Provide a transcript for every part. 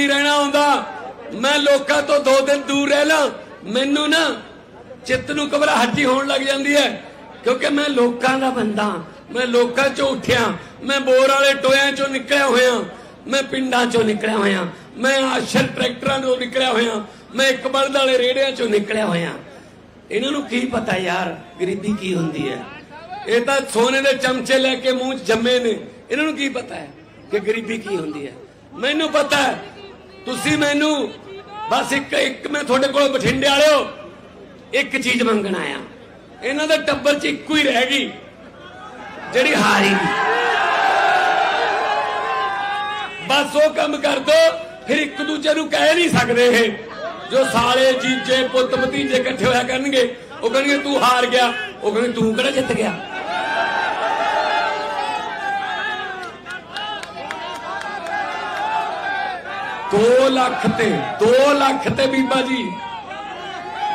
ਨਹੀਂ ਰਹਿਣਾ ਆਉਂਦਾ ਮੈਂ ਲੋਕਾਂ ਤੋਂ ਦੋ ਦਿਨ ਦੂਰ ਰਹਿ ਲਾਂ। ਮੈਨੂੰ ਨਾ ਚਿੱਤ ਨੂੰ ਘਬਰਾਹਟੀ ਹੋਣ ਲੱਗ ਜਾਂਦੀ ਹੈ, ਕਿਉਂਕਿ ਮੈਂ ਲੋਕਾਂ ਦਾ ਬੰਦਾ ਮੈਂ ਲੋਕਾਂ ਚੋਂ ਉੱਠਿਆ। ਮੈਂ ਬੋਰ ਵਾਲੇ ਟੋਇਆਂ ਚੋਂ ਨਿਕਲਿਆ ਹੋਇਆ। ਮੈਂ ਪਿੰਡਾਂ ਚੋਂ ਨਿਕਲਿਆ ਹੋਇਆ। ਮੈਂ ਆਸ਼ਰ ਟਰੈਕਟਰਾਂ ਤੋਂ ਨਿਕਲਿਆ ਹੋਇਆ। ਮੈਂ ਇੱਕ ਬਲਦ ਵਾਲੇ ਰੇੜਿਆਂ ਚੋਂ ਨਿਕਲਿਆ ਹੋਇਆ। ਇਹਨਾਂ ਨੂੰ ਕੀ ਪਤਾ ਯਾਰ, ਗਰੀਬੀ ਕੀ ਹੁੰਦੀ ਹੈ? ਇਹ ਤਾਂ ਸੋਨੇ ਦੇ ਚਮਚੇ ਲੈ ਕੇ ਮੂੰਹ ਜੰਮੇ ਨੇ। ਇਹਨਾਂ ਨੂੰ ਕੀ ਪਤਾ ਹੈ ਕਿ ਗਰੀਬੀ ਕੀ ਹੁੰਦੀ ਹੈ? ਮੈਨੂੰ ਪਤਾ ਹੈ ਤੁਸੀਂ ਮੈਨੂੰ ਬਸ ਇੱਕ ਇੱਕ ਮੈਂ ਤੁਹਾਡੇ ਕੋਲ ਬਠਿੰਡੇ ਵਾਲਿਓ ਇੱਕ ਚੀਜ਼ ਮੰਗਣ ਆਇਆ। ਇਹਨਾਂ ਦੇ ਟੱਬਰ 'ਚ ਇੱਕੋ ਹੀ ਰਹਿ ਗਈ, ਜਿਹੜੀ ਹਾਰੀ ਬਸ ਉਹ ਕੰਮ ਕਰ ਦੋ, ਫਿਰ ਇੱਕ ਦੂਜੇ ਨੂੰ ਕਹਿ ਨਹੀਂ ਸਕਦੇ ਇਹ। ਜੋ ਸਾਲੇ ਜੀਜੇ, ਪੁੱਤ ਭਤੀਜੇ ਇਕੱਠੇ ਹੋਇਆ ਕਰਨਗੇ, ਉਹ ਕਹਿਣਗੇ ਤੂੰ ਹਾਰ ਗਿਆ, ਉਹ ਕਹਿੰਦੇ ਤੂੰ ਕਿਹੜਾ ਜਿੱਤ ਗਿਆ? ਦੋ ਲੱਖ ਤੇ 2 ਲੱਖ ਤੇ ਬੀਬਾ ਜੀ।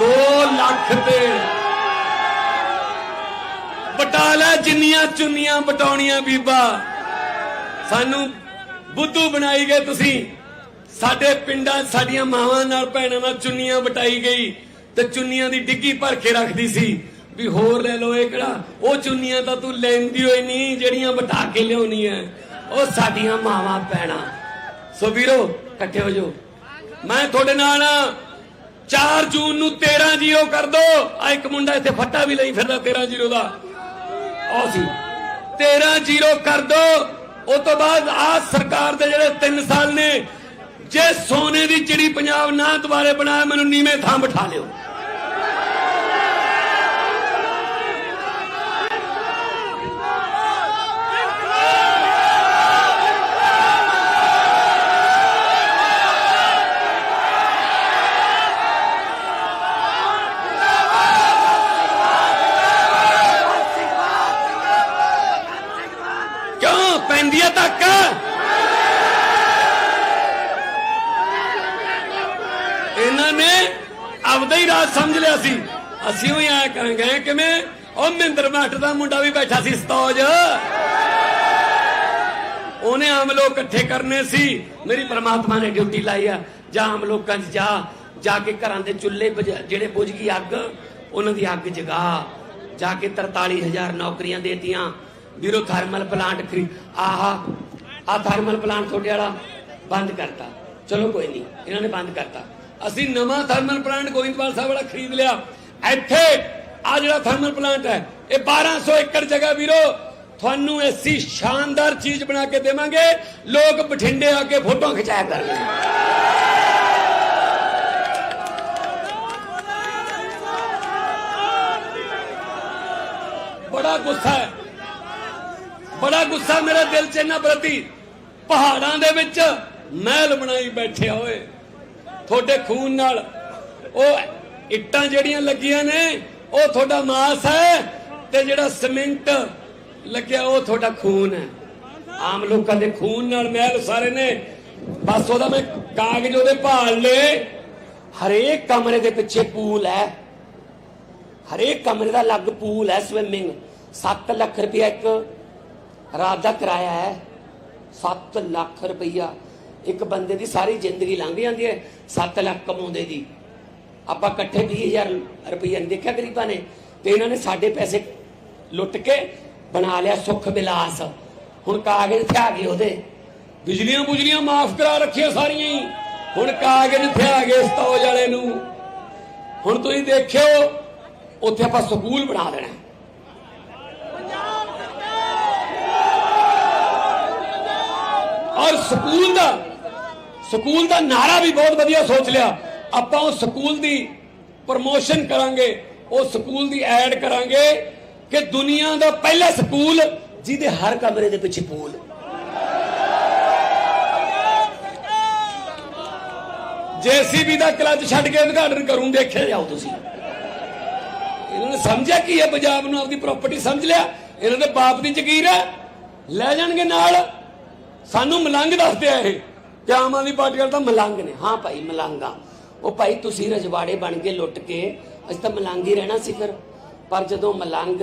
2 ਲੱਖ ਤੇ। ਬਟਾ ਲੈ ਜਿੰਨੀਆਂ ਚੁੰਨੀਆਂ ਬਟਾਉਣੀਆਂ ਬੀਬਾ। ਸਾਨੂੰ ਬੁੱਧੂ ਬਣਾਈ ਗਏ ਤੁਸੀਂ। ਸਾਡੇ ਪਿੰਡਾਂ 'ਚ ਸਾਡੀਆਂ ਮਾਵਾਂ ਨਾਲ ਭੈਣਾਂ ਨਾਲ ਚੁੰਨੀਆਂ ਵਟਾਈ ਗਈ ਤੇ ਚੁੰਨੀਆਂ ਦੀ ਡਿੱਗੀ ਭਰ ਕੇ ਰੱਖਦੀ ਸੀ। ਵੀ ਹੋਰ ਲੈ ਲੋ ਇਹ ਕਿਹੜਾ? ਉਹ ਚੁੰਨੀਆਂ ਤਾਂ ਤੂੰ ਲੈਂਦੀ ਹੋਈ ਨਹੀਂ, ਜਿਹੜੀਆਂ ਬਟਾ ਕੇ ਲਿਆਉਣੀ ਐ। ਉਹ ਸਾਡੀਆਂ ਮਾਵਾਂ, ਭੈਣਾਂ। ਸੋ ਵੀਰੋ, ਇਕੱਠੇ ਹੋ ਜਾਓ। ਮੈਂ ਤੁਹਾਡੇ ਨਾਲ 4 ਜੂਨ ਨੂੰ 13 ਜੀਰੋ ਕਰ ਦੋ। ਆ ਇੱਕ ਮੁੰਡਾ ਇੱਥੇ ਫੱਟਾ ਵੀ ਲਈ ਫਿਰਦਾ 13 ਜੀਰੋ ਦਾ। ਉਹ ਸੀ। 13 ਜ਼ੀਰੋ ਕਰ ਦੋ। ਉਸ ਤੋਂ ਬਾਅਦ ਆ ਸਰਕਾਰ ਦੇ ਜਿਹੜੇ 3 ਸਾਲ ਨੇ, ਜੇ ਸੋਨੇ ਦੀ ਚਿੜੀ ਪੰਜਾਬ ਨਾ ਦੁਬਾਰੇ ਬਣਾਇਆ ਮੈਨੂੰ ਨੀਵੇਂ ਥਾਂ ਬਿਠਾ ਲਿਓ। ਇਹਨਾਂ ਨੇ ਆਪਦਾ ਹੀ ਰਾਜ ਸਮਝ ਲਿਆ ਸੀ। ਅਸੀਂ ਵੀ ਆਇਆ ਕਰਾਂਗੇ ਕਿਵੇਂ? ਉਹ ਮਹਿੰਦਰ ਮੱਠ ਦਾ ਮੁੰਡਾ ਵੀ ਬੈਠਾ ਸੀ ਸਤੌਜ। ਉਹਨੇ ਆਮ ਲੋਕ ਇਕੱਠੇ ਕਰਨੇ ਸੀ। ਮੇਰੀ ਪ੍ਰਮਾਤਮਾ ਨੇ ਡਿਊਟੀ ਲਾਈ ਆ। ਜਾਂ ਆਮ ਲੋਕਾਂ 'ਚ ਜਾ। ਜਾ ਕੇ ਘਰਾਂ ਦੇ ਚੁੱਲ੍ਹੇ ਜਿਹੜੇ ਬੁਝ ਗਈ ਅੱਗ, ਉਹਨਾਂ ਦੀ ਅੱਗ ਜਗਾ। ਜਾ ਕੇ 43000 ਨੌਕਰੀਆਂ ਦੇਤੀਆਂ। ਵੀਰੋ ਥਰਮਲ ਪਲਾਂਟ ਖਰੀ, ਆਹਾ ਆ ਥਰਮਲ ਪਲਾਂਟ ਤੁਹਾਡੇ ਵਾਲਾ ਬੰਦ ਕਰਤਾ। ਚਲੋ ਕੋਈ ਨਹੀਂ, ਇਹਨਾਂ ਨੇ ਬੰਦ ਕਰਤਾ। ਅਸੀਂ ਨਵਾਂ ਥਰਮਲ ਪਲਾਂਟ ਗੋਇੰਦਵਾਲ ਸਾਹਿਬ ਵਾਲਾ ਖਰੀਦ ਲਿਆ। ਇੱਥੇ ਆ ਜਿਹੜਾ ਥਰਮਲ ਪਲਾਂਟ ਹੈ, ਇਹ 1200 ਏਕੜ ਜਗ੍ਹਾ ਵੀਰੋ, ਤੁਹਾਨੂੰ ਐਸੀ ਸ਼ਾਨਦਾਰ ਚੀਜ਼ ਬਣਾ ਕੇ ਦੇਵਾਂਗੇ, ਲੋਕ ਬਠਿੰਡੇ ਆ ਕੇ ਫੋਟੋ ਖਿਚਾਇਆ ਕਰਨਗੇ। ਬੜਾ ਗੁੱਸਾ ਹੈ। ਬੜਾ ਗੁੱਸਾ ਮੇਰੇ ਦਿਲ 'ਚ ਇਹਨਾਂ ਪ੍ਰਤੀ। ਪਹਾੜਾਂ ਦੇ ਵਿੱਚ ਮਹਿਲ ਬਣਾਈ ਬੈਠੇ ਹੋਏ। ਤੁਹਾਡੇ ਖੂਨ ਨਾਲ। ਉਹ ਇੱਟਾਂ ਜਿਹੜੀਆਂ ਲੱਗੀਆਂ ਨੇ, ਉਹ ਤੁਹਾਡਾ ਮਾਸ ਹੈ ਤੇ ਜਿਹੜਾ ਸਿਮੈਂਟ ਲੱਗਿਆ, ਉਹ ਤੁਹਾਡਾ ਖੂਨ ਹੈ। ਆਮ ਲੋਕਾਂ ਦੇ ਖੂਨ ਨਾਲ ਮਹਿਲ ਸਾਰੇ ਨੇ। ਬਸ ਉਹਦਾ ਮੈਂ ਕਾਗਜ਼ ਉਹਦੇ ਭਾਲ ਲਏ। ਹਰੇਕ ਕਮਰੇ ਦੇ ਪਿੱਛੇ ਪੂਲ ਹੈ। ਹਰੇਕ ਕਮਰੇ ਦਾ ਅਲੱਗ ਪੂਲ ਹੈ ਸਵਿਮਿੰਗ 7 ਲੱਖ ਰੁਪਇਆ ਇੱਕ ਰਾਤ ਦਾ ਕਿਰਾਇਆ ਹੈ। 7 ਲੱਖ ਰੁਪਇਆ। ਇੱਕ ਬੰਦੇ ਦੀ ਸਾਰੀ ਜ਼ਿੰਦਗੀ ਲੰਘ ਜਾਂਦੀ ਹੈ 7 ਲੱਖ ਕਮਾਉਂਦੇ ਦੀ। ਆਪਾਂ ਇਕੱਠੇ 20000 ਰੁਪਇਆ ਨਹੀਂ ਦੇਖਿਆ ਗਰੀਬਾਂ ਨੇ, ਤੇ ਇਹਨਾਂ ਨੇ ਸਾਡੇ ਪੈਸੇ ਲੁੱਟ ਕੇ ਬਣਾ ਲਿਆ ਸੁੱਖ ਵਿਲਾਸ। ਹੁਣ ਕਾਗਜ਼ ਤੇ ਗਏ ਉਹਦੇ। ਬਿਜਲੀਆਂ ਬੁਜਲੀਆਂ ਮਾਫ ਕਰਾ ਰੱਖੀਆਂ ਸਾਰੀਆਂ ਹੀ। ਹੁਣ ਕਾਗਜ਼ ਥਿਆ ਗਏ ਸਤੌਜ ਵਾਲੇ ਨੂੰ। ਹੁਣ ਤੁਸੀਂ ਦੇਖਿਓ, ਉੱਥੇ ਆਪਾਂ ਸਕੂਲ ਬਣਾ ਦੇਣਾ। ਔਰ ਸਕੂਲ ਦਾ ਸਕੂਲ ਦਾ ਨਾਰਾ ਵੀ ਬਹੁਤ ਵਧੀਆ ਸੋਚ ਲਿਆ। ਆਪਾਂ ਉਹ ਸਕੂਲ ਦੀ ਪ੍ਰਮੋਸ਼ਨ ਕਰਾਂਗੇ, ਉਹ ਸਕੂਲ ਦੀ ਐਡ ਕਰਾਂਗੇ ਕਿ ਦੁਨੀਆ ਦਾ ਪਹਿਲਾ ਸਕੂਲ ਜਿਹਦੇ ਹਰ ਕਮਰੇ ਦੇ ਪਿੱਛੇ ਪੂਲ। ਜੇਸੀਬੀ ਦਾ ਕਲੱਚ ਛੱਡ ਕੇ ਉਦਘਾਟਨ ਕਰੂੰ, ਦੇਖਿਆ ਜਾਓ ਤੁਸੀਂ। ਇਹਨਾਂ ਨੇ ਸਮਝਿਆ ਕੀ ਹੈ? ਪੰਜਾਬ ਨੂੰ ਆਪਦੀ ਪ੍ਰਾਪਰਟੀ ਸਮਝ ਲਿਆ। ਇਹਨਾਂ ਦੇ ਬਾਪ ਦੀ ਜ਼ਗੀਰ ਹੈ। ਲੈ ਜਾਣਗੇ ਨਾਲ। ਸਾਨੂੰ ਮਲੰਗ ਦੱਸਦੇ ਆ ਇਹ। ਤੇ ਆਮ ਆਦਮੀ ਪਾਰਟੀ ਵਾਲੇ ਤਾਂ ਮਲੰਗ ਨੇ। ਹਾਂ ਭਾਈ, ਮਲੰਗਾ। ਉਹ ਭਾਈ, ਤੁਸੀਂ ਰਜਵਾੜੇ ਬਣ ਕੇ ਲੁੱਟ ਕੇ ਅਸੀਂ ਤਾਂ ਮਲੰਗ ਹੀ ਰਹਿਣਾ ਸੀ ਫਿਰ ਪਰ ਜਦੋਂ ਮਲੰਗ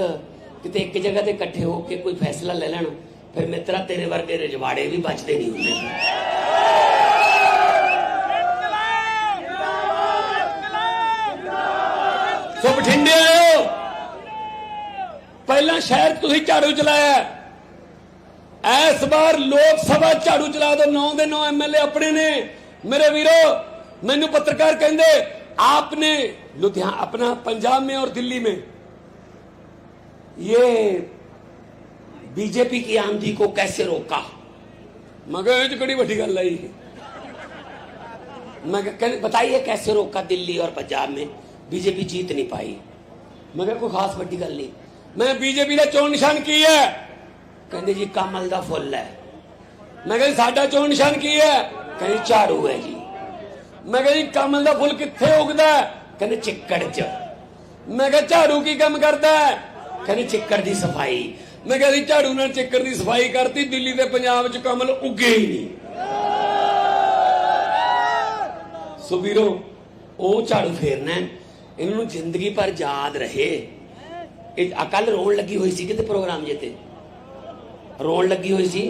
ਕਿਤੇ ਇੱਕ ਜਗ੍ਹਾ ਤੇ ਇਕੱਠੇ ਹੋ ਕੇ ਕੋਈ ਫੈਸਲਾ ਲੈ ਲੈਣ, ਫਿਰ ਮਿੱਤਰਾ, ਤੇਰੇ ਵਰਗੇ ਰਜਵਾੜੇ ਵੀ ਬਚਦੇ ਨਹੀਂ ਹੁੰਦੇ। ਸੋ ਬਠਿੰਡੇ ਆਇਓ। ਪਹਿਲਾਂ ਸ਼ਹਿਰ ਤੁਸੀਂ ਝਾੜੂ ਚਲਾਇਆ। ਇਸ ਵਾਰ ਲੋਕ ਸਭਾ ਝਾੜੂ ਚਲਾ ਦੋ 9 ਦੇ 9 ਐਮਐਲਏ ਆਪਣੇ ਨੇ ਮੇਰੇ ਵੀਰੋ ਮੈਨੂੰ ਪੱਤਰਕਾਰ ਕਹਿੰਦੇ आपने लुधियाना अपना पंजाब में और दिल्ली में ये बीजेपी की आंधी को कैसे रोका मगर ये तो बड़ी बड़ी गल आई मैं कहा, "कहने- बताइए कैसे रोका दिल्ली और पंजाब में बीजेपी जीत नहीं पाई मगर कोई खास बड़ी गल नहीं मैं बीजेपी ਦਾ ਚੋਣ ਨਿਸ਼ਾਨ ਕੀ ਹੈ ਕਹਿੰਦੇ ਜੀ ਕਮਲ ਦਾ ਫੁੱਲ ਹੈ। ਮੈਂ ਕਿਹਾ ਸਾਡਾ ਚੋਣ ਨਿਸ਼ਾਨ ਕੀ ਹੈ? ਕਹਿੰਦੇ ਝਾੜੂ ਹੈ ਜੀ। ਮੈਂ ਕਿਹਾ ਜੀ, ਕਮਲ ਦਾ ਫੁੱਲ ਕਿੱਥੇ ਉਗਦਾ ਕਹਿੰਦੇ ਚਿੱਕੜ 'ਚ। ਮੈਂ ਕਿਹਾ, ਝਾੜੂ ਕੀ ਕੰਮ ਕਰਦਾ ਹੈ? ਕਹਿੰਦੇ ਚਿੱਕੜ ਦੀ ਸਫ਼ਾਈ। ਮੈਂ ਕਿਹਾ ਜੀ, ਝਾੜੂ ਨਾਲ ਚਿੱਕੜ ਦੀ ਸਫ਼ਾਈ ਕਰਤੀ, ਦਿੱਲੀ ਤੇ ਪੰਜਾਬ 'ਚ ਕਮਲ ਉੱਗੇ ਹੀ ਨਹੀਂ। ਸੋ ਵੀਰੋ, ਉਹ ਝਾੜੂ ਫੇਰਨਾ ਇਹਨਾਂ ਨੂੰ ਜ਼ਿੰਦਗੀ ਭਰ ਯਾਦ ਰਹੇ। ਇਹ ਅਕਲ ਰੋਣ ਲੱਗੀ ਹੋਈ ਸੀ ਕਿਤੇ ਪ੍ਰੋਗਰਾਮ ਜਿੱਤੇ। ਰੋਣ ਲੱਗੀ ਹੋਈ ਸੀ।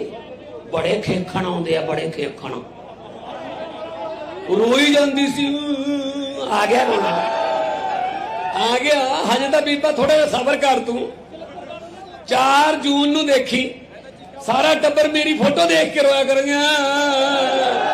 ਬੜੇ ਖੇਖਣ ਆਉਂਦੇ ਆ, ਬੜੇ ਖੇਖਣ। ਰੋਈ ਜਾਂਦੀ ਸੀ। ਆ ਗਿਆ ਰੋਣਾ ਆ ਗਿਆ। ਹਜੇ ਤਾਂ ਬੀਬਾ ਥੋੜਾ ਜਿਹਾ ਸਬਰ ਕਰ ਤੂੰ। 4 ਜੂਨ ਨੂੰ ਦੇਖੀ। ਸਾਰਾ ਟੱਬਰ ਮੇਰੀ ਫੋਟੋ ਦੇਖ ਕੇ ਰੋਇਆ ਕਰਾਂਗਾ।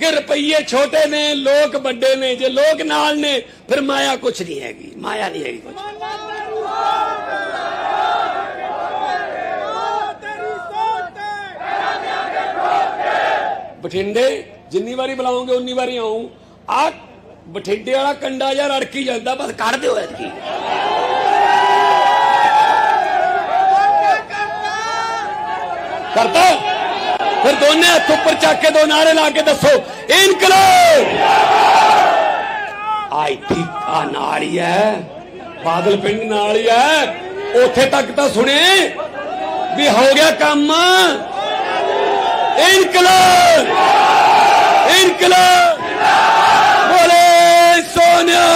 ਕਿ ਰੁਪਈਏ ਛੋਟੇ ਨੇ ਲੋਕ ਵੱਡੇ ਨੇ ਜੇ ਲੋਕ ਨਾਲ ਨੇ ਫਿਰ ਮਾਇਆ ਕੁਛ ਨਹੀਂ ਹੈਗੀ ਮਾਇਆ ਨਹੀਂ ਹੈਗੀ ਕੁਝ ਬਠਿੰਡੇ ਜਿੰਨੀ ਵਾਰੀ ਬੁਲਾਉਂਗੇ ਉਨੀ ਵਾਰੀ ਆਉਂ ਆ ਬਠਿੰਡੇ ਵਾਲਾ ਕੰਡਾ ਜਾਂ ਰੜਕੀ ਜਾਂਦਾ ਬਸ ਕੱਢ ਦਿਓ ਐਤਕੀ। ਕਰਤਾ? ਦੋਨੇ ਹੱਥ ਉੱਪਰ ਚੱਕ ਕੇ ਦੋ ਨਾਰੇ ਲਾ ਕੇ ਦੱਸੋ, ਇਨਕਲਾਬ! ਆਈ ਠੀਕ ਆ ਨਾਲ ਹੀ ਹੈ ਬਾਦਲ ਪਿੰਡ ਨਾਲ ਹੀ ਹੈ। ਉੱਥੇ ਤੱਕ ਤਾਂ ਸੁਣੇ ਵੀ ਹੋ ਗਿਆ ਕੰਮ। ਇਨਕਲਾਬ! ਇਨਕਲਾਬ! ਬੋਲੇ ਸੋਨਿਆ!